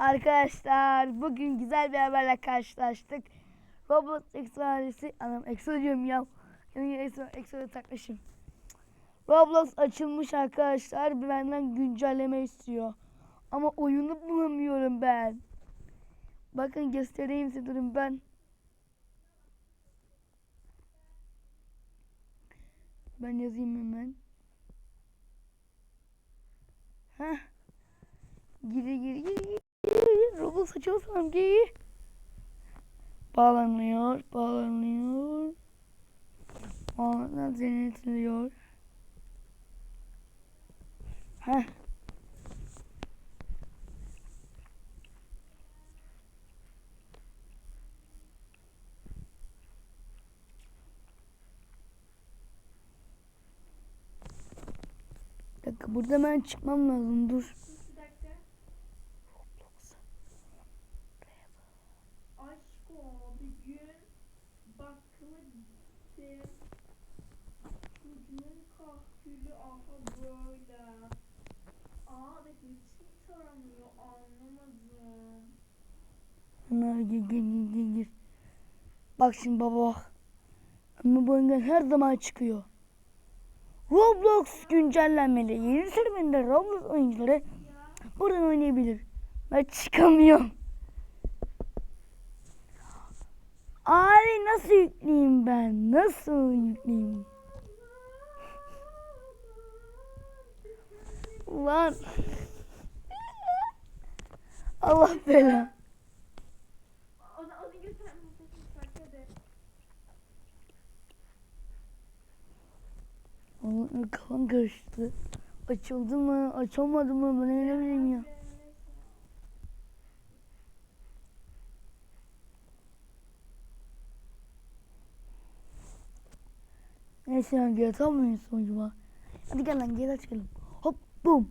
Arkadaşlar bugün güzel bir haberle karşılaştık. Roblox Exo ailesi, anam Exo diyorum ya. Yani Exo, takmışım. Roblox açılmış arkadaşlar. Benden güncelleme istiyor. Ama oyunu bulamıyorum ben. Bakın göstereyim size durun ben. Ben yazayım hemen. Heh. Giri. Roblox açılsam giri. Bağlanıyor, bağlanıyor. Bağlanan denetliyor. Heh. Dakika burada ben çıkmam lazım dur. Bir gün gittim. Çocuğun kahkülü aha böyle. Hiç mi taramıyor anlamadım. Bunlar gir gir gir gir gir. Bak şimdi baba bak. Ama bu engel her zaman çıkıyor. Roblox güncellenmeli. Yeni sürümünde Roblox oyuncuları buradan oynayabilir. Ben çıkamıyorum. Abi nasıl yükleyeyim ben? Nasıl yükleyeyim? Ulan. Allah bela. Kafam karıştı. Açıldı mı? Açılmadı mı? Ben ne bileyim ya. Neyse lan GTA mı oynuyorsun acaba? Hadi gel lan GTA çıkalım. Hop bum.